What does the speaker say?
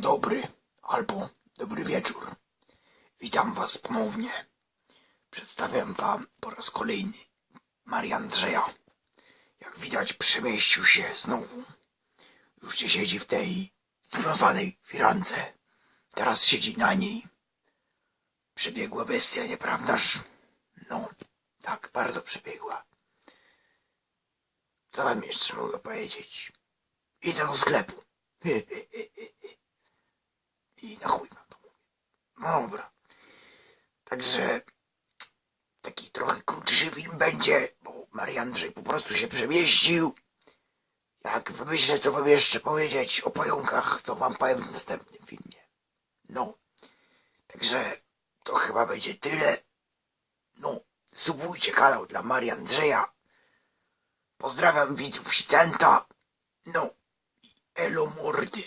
dobry albo dobry wieczór. Witam Was ponownie. Przedstawiam Wam po raz kolejny Maria Andrzeja. Jak widać przemieścił się znowu. Już nie siedzi w tej związanej firance. Teraz siedzi na niej. Przebiegła bestia, nieprawdaż? No, tak, bardzo przebiegła. Co wam jeszcze mogę powiedzieć? Idę do sklepu. I na chuj wam to mówię. No dobra. Także taki trochę krótszy film będzie, bo Marian Andrzej po prostu się przemieścił. Jak wymyślę, co wam jeszcze powiedzieć o pająkach, to wam powiem w następnym filmie. No. Także to chyba będzie tyle. No, subujcie kanał dla Marii Andrzeja. Pozdrawiam widzów Sicenta. No, elo mordy.